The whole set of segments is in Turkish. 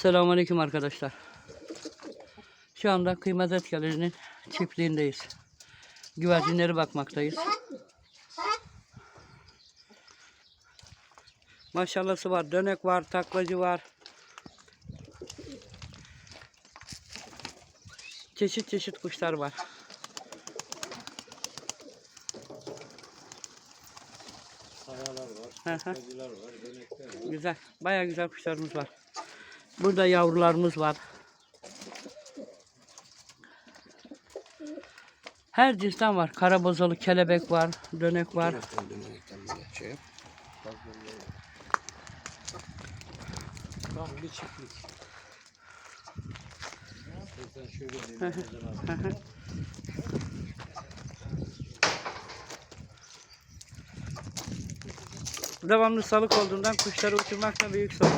Selamünaleyküm arkadaşlar. Şu anda Kıymet Etkeleri'nin çiftliğindeyiz. Güvercinleri bakmaktayız. Maşallahı var, dönek var, taklacı var. Çeşit çeşit kuşlar var. Kayalar var, var, dönekler var. Güzel, bayağı güzel kuşlarımız var. Burada yavrularımız var. Her cinsten var. Karabozalı kelebek var, dönek var. Devamlı salık olduğundan kuşları uçurmak da büyük sorun.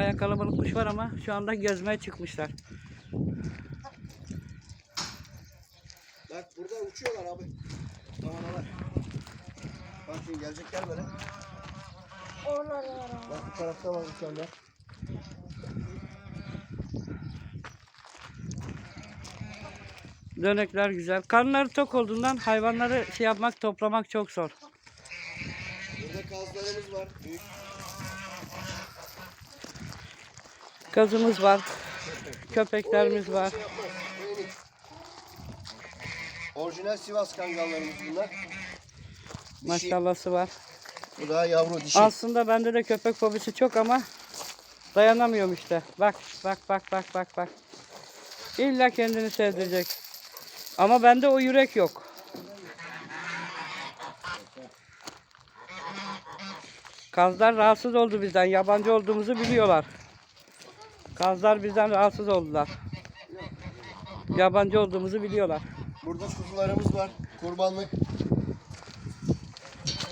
Bayağı kalabalık kuş var ama şu anda gezmeye çıkmışlar. Bak burada uçuyorlar abi. Damanalar. Bak şimdi gelecekler böyle. Bak bu tarafta var uçanlar. Dönekler güzel. Karnları tok olduğundan hayvanları şey yapmak, toplamak çok zor. Burada kazlarımız var. Büyük. Kazımız var. Köpeklerimiz var. Orijinal Sivas kangallarımız bunlar. Dişi. Maşallahı var. Bu da yavru dişi. Aslında bende de köpek fobisi çok ama dayanamıyorum işte. Bak bak bak bak bak bak. İlla kendini sevdirecek. Ama bende o yürek yok. Kazlar rahatsız oldu bizden. Yabancı olduğumuzu biliyorlar. Kazlar bizden rahatsız oldular. Yabancı olduğumuzu biliyorlar. Burada kuzularımız var. Kurbanlık.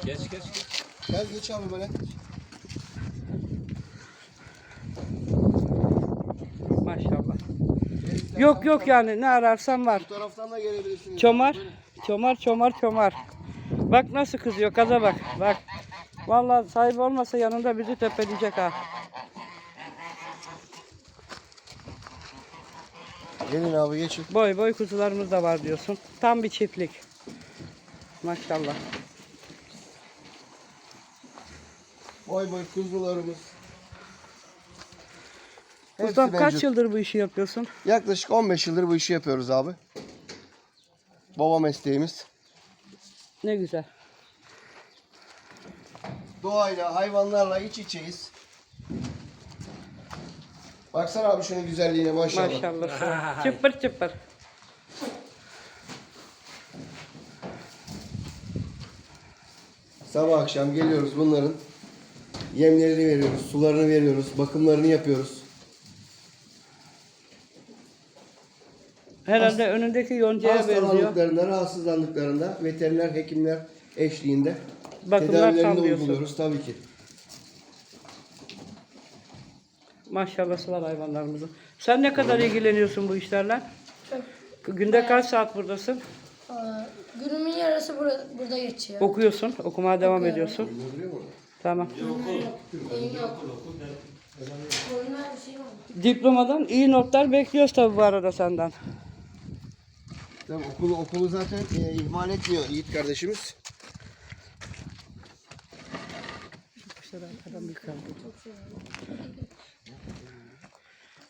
Geç geç geç. Gel geç abi böyle. Maşallah. Yok yok yani ne ararsan var. Bu taraftan da gelebilirsiniz. Çomar, çomar, çomar, çomar. Bak nasıl kızıyor, kaza bak, bak. Vallahi sahibi olmasa yanında bizi tepeleyecek ha. Gelin abi geçin. Boy boy kuzularımız da var diyorsun. Tam bir çiftlik. Maşallah. Boy boy kuzularımız. Hepsi kaç mevcut. yıldır bu işi yapıyorsun? Yaklaşık 15 yıldır bu işi yapıyoruz abi. Baba mesleğimiz. Ne güzel. Doğayla, hayvanlarla iç içeyiz. Baksana abi şunun güzelliğine maşallah. Maşallah. çıpır çıpır. Sabah akşam geliyoruz bunların yemlerini veriyoruz, sularını veriyoruz, bakımlarını yapıyoruz. Herhalde önündeki yoncaya benziyor. Hastalandıklarında, rahatsızlandıklarında veteriner hekimler eşliğinde Bakımlar tedavilerini uyguluyoruz tabii ki. Maşallahı var hayvanlarımızın. Sen ne kadar ilgileniyorsun bu işlerle? Günde kaç saat buradasın? Aa, Günümün yarısı burada, burada geçiyor. Okuyorsun, okumaya devam Okuyorum. ediyorsun. Tamam. Bir? Diplomadan iyi notlar bekliyoruz tabii bu arada senden. Tabii okulu, okulu zaten e, ihmal etmiyor Yiğit kardeşimiz.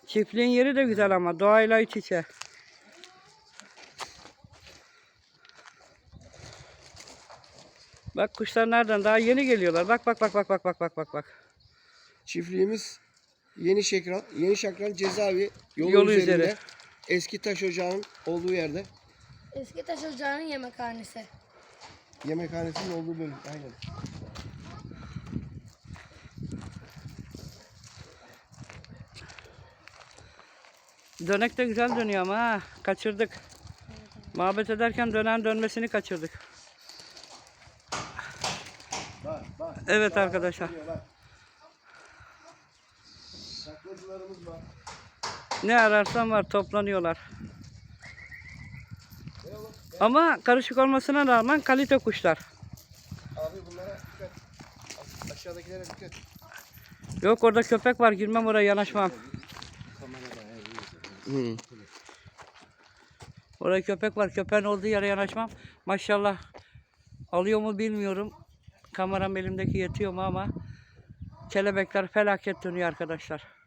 Çiftliğin yeri de güzel ama doğayla iç içe. Bak kuşlar nereden? Daha yeni geliyorlar. Bak bak bak bak bak bak bak bak bak. Çiftliğimiz Yeni Şekran, Yeni Şakran cezaevi yolu, Yolu üzerinde. üzeri. Eski taş ocağının olduğu yerde. Eski taş ocağının yemekhanesi. Yemekhanesinin olduğu bölüm. Aynen. Dönek de güzel dönüyor ama ha. Kaçırdık. Muhabbet ederken dönen dönmesini kaçırdık. Bak bak. Evet arkadaşlar. Bak. Gacılarımız var. Ne ararsan var toplanıyorlar. Ama karışık olmasına rağmen kalite kuşlar. Abi bunlara dikkat. Aş- Aşağıdakilere dikkat. Yok orada köpek var girmem oraya yanaşmam. Hı. Orada köpek var köpeğin olduğu yere yanaşmam. Maşallah alıyor mu bilmiyorum. Kameram elimdeki yetiyor mu ama kelebekler felaket dönüyor arkadaşlar.